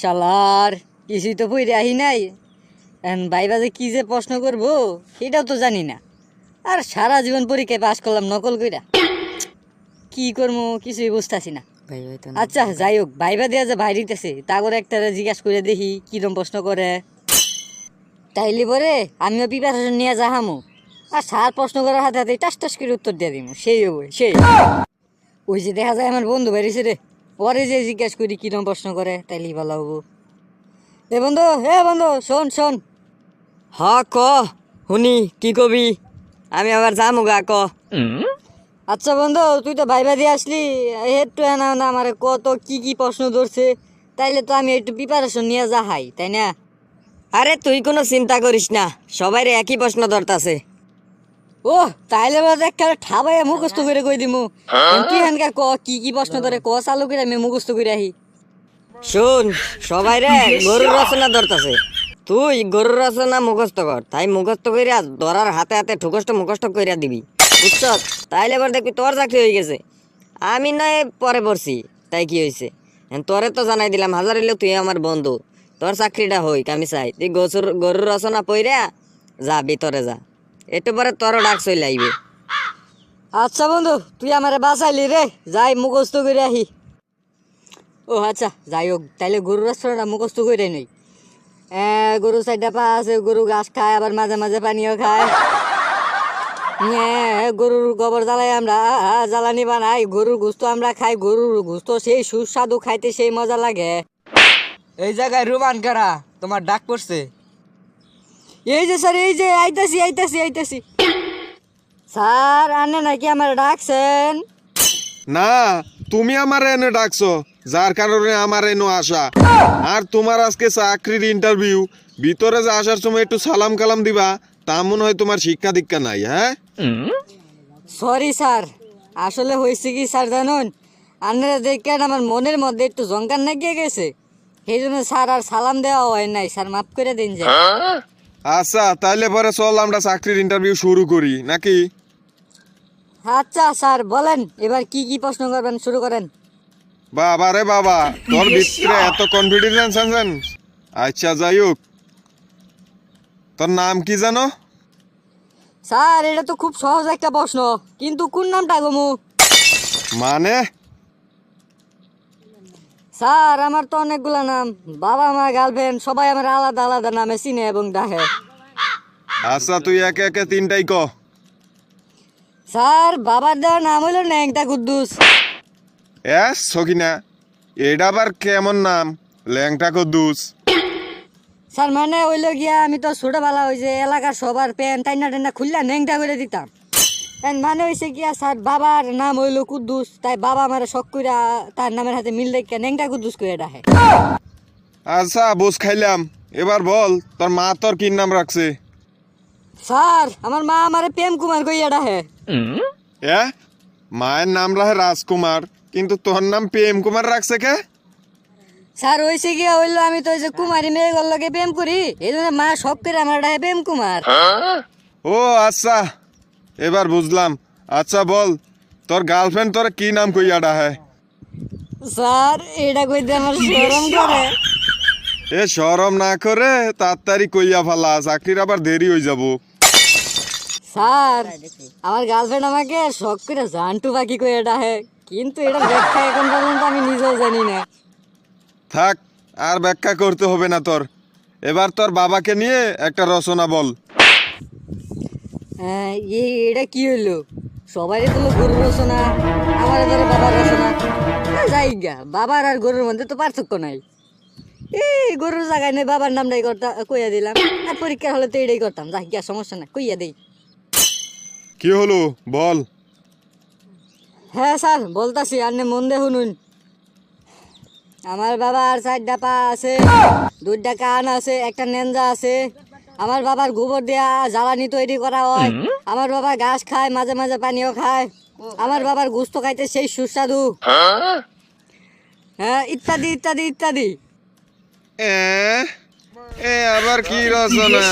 শালার কিছুই তো পইরে আহি নাই। বাইবা যে কি যে প্রশ্ন করব সেটাও তো জানি না। আর সারা জীবন পরীক্ষায় পাশ করলাম নকল কইরা। কি করব কিছুই বুঝতেছি না। আচ্ছা যাই হোক ভাইবা দেওয়া যে ভাই দিতেছে তা করে একটা জিজ্ঞাসা করে দেখি কিরম প্রশ্ন করে। তাইলে পরে আমিও প্রিপারেশন নিয়ে যাহামো আর সার প্রশ্ন করার হাতে হাতে টাস টাস করে উত্তর দিয়ে দিব সেই হব সেই ওই যে দেখা যায় আমার বন্ধু বেরিয়েছে রে। পরে যে জিজ্ঞেস করি কিরম প্রশ্ন করে, তাইলেই ভালো হব। এ বন্ধু হে বন্ধু, শোন শোন। হ, ক, শুনি, কি কবি? আমি আবার যামু গা, ক। আচ্ছা বন্ধু, তুই তো ভাইবা দিয়ে আসলি, একটু না না আমার কত কি কি প্রশ্ন ধরছে? তাইলে তো আমি একটু প্রিপারেশন নিয়ে যাহাই, তাই না? আরে তুই কোনো চিন্তা করিস না সবাই একই প্রশ্ন ধরতাছে। ও তাইলে বলতে একটা ঠাবাইয়া মুখস্থ করে কই দিমু? তুই হেনকা ক কি কি প্রশ্ন ধরে ক চালু করে আমি মুখস্থ করে আহি। শুন সবাই রে গরুর রচনা ধরতাছে। তুই গরুর রচনা মুখস্থ কর তাই মুখস্থ কইরা ধরার হাতে হাতে ঠুকষ্ট মুখস্থ কইরা দিবি বুঝছ? তাইলে এবার দেখবি তোর চাকরি হয়ে গেছে। আমি নয় পরে পড়ছি তাই কি হয়েছে তোরে তো জানাই দিলাম হাজার হইলেও তুই আমার বন্ধু। তোর চাকরিটা হইক আমি চাই। তুই গছুর গরুর রচনা পইরা যা ভিতরে যা। একটু পরে তোর ডাক চলে আইবে। আচ্ছা বন্ধু, তুই আমারে বাঁচাইলি রে। যাই, মুখস্থ করে আহি। ও আচ্ছা যাই হোক, তাইলে গরুর রাস্তাটা মুখস্থ করে নই। গরু সাইডটা পা আছে, গরু ঘাস খায়, আবার মাঝে মাঝে পানিও খায়। গরুর গোবর জ্বালাই আমরা জ্বালানি বানাই, গরুর গুস্ত আমরা খাই, গরুর গুস্ত সেই সুস্বাদু খাইতে সেই মজা লাগে। এই জায়গায় রোমান কারা, তোমার ডাক পড়ছে। এই যে স্যার এই যে আইতাছি আইতাছি আইতাছি। স্যার আনে নাকি আমার ডাকছেন? না তুমি আমার এনে ডাকছো যার কারণে আমার এনো আসা। আর তোমার আজকে চাকরির ইন্টারভিউ ভিতরে যে আসার সময় একটু সালাম কালাম দিবা তা মনে হয় তোমার শিক্ষা দীক্ষা নাই হ্যাঁ? সরি স্যার আসলে হয়েছে কি স্যার জানুন? আপনারা দেখেন আমার মনের মধ্যে একটু জঙ্কার নাকিয়ে গেছে। সেই জন্য স্যার আর সালাম দেওয়া হয় নাই স্যার মাফ করে দিন যে। আচ্ছা তাইলে পরে চল আমরা চাকরির ইন্টারভিউ শুরু করি নাকি? আচ্ছা স্যার বলেন এবার কি কি প্রশ্ন করবেন শুরু করেন। বাবা রে বাবা তোর ভিতরে এত কনফিডেন্স আছেন? আচ্ছা যাই হোক। তোর নাম কি জানো? স্যার এটা তো খুব সহজ একটা প্রশ্ন কিন্তু কোন নামটা গমু মানে? স্যার আমার তো অনেকগুলা নাম। বাবা মা গার্লফ্রেন্ড সবাই আমার আলাদা আলাদা নামে চিনে এবং ডাকে। আচ্ছা তুই একে একে তিনটাই ক। স্যার বাবার দেওয়ার নাম হলো ন্যাংটা কুদ্দুস। এ সকিনা এটা আবার কেমন নাম? ল্যাংটা কদ্দুস। স্যার মানে হইল গিয়া আমি তো ছোটবেলা ওই যে এলাকার সবার প্যান্ট টাইনা টাইনা খুললা ন্যাংটা করে দিতাম। মানে হয়েছে গিয়া স্যার বাবার নাম হইল কুদ্দুস তাই বাবা আমার শখ কইরা তার নামের হাতে মিল দেখে ন্যাংটা কুদ্দুস করে ডাকে আচ্ছা বুঝ খাইলাম। এবার বল তোর মা তোর কি নাম রাখছে? স্যার আমার মা আমারে প্রেম কুমার কইয়া ডাকে এ? মায়ের নাম রাখে রাজকুমার কিন্তু তোর নাম প্রেম কুমার রাখছে কে? স্যার হয়েছে গিয়া হইল আমি তো ওই যে কুমারী মেয়ে লগে প্রেম করি এই জন্য মা শখ করে আমার ডাকে প্রেম কুমার। ও আচ্ছা। এবার বুঝলাম। আচ্ছা বল তোর গার্লফ্রেন্ড তোর কি নাম কইয়া ডাহে স্যার এটা কইতে আমার শরম করে। এ সরম না করে তাড়াতাড়ি কইয়া ফালা চাকরির আবার দেরি হয়ে যাব। স্যার আমার গার্লফ্রেন্ড আমাকে শখ করে জানটু বাকি করে ডাকে কিন্তু এটা ব্যাখ্যা এখন পর্যন্ত আমি নিজেও জানি না। থাক আর ব্যাখ্যা করতে হবে না তোর। এবার তোর বাবাকে নিয়ে একটা রচনা বল। হ্যাঁ, এটা কি হইল সবাই তো গরু রচনা আমার ধরো বাবার রচনা। আহ, যাই গা বাবার আর গরুর মধ্যে তো পার্থক্য নাই। এই গরুর জায়গায় নেই বাবার নামটাই করতাম কইয়া দিলাম। আর পরীক্ষার হলে তো এটাই করতাম যাই গা সমস্যা নাই কইয়া দেই। কি হলো? বল। হ্যাঁ স্যার বলতাছি আপনি মন দিয়ে শুনুন। আমার বাবার চারটা পা আছে দুইটা কান আছে একটা নেঞ্জা আছে। আমার বাবার গোবর দেয়া জ্বালানি তৈরি করা হয়। আমার বাবা গাছ খায় মাঝে মাঝে পানিও খায়। আমার বাবার গুস্ত খাইতে সেই সুস্বাদু। হ্যাঁ? ইত্যাদি ইত্যাদি ইত্যাদি। এ এ আবার কি রচনা?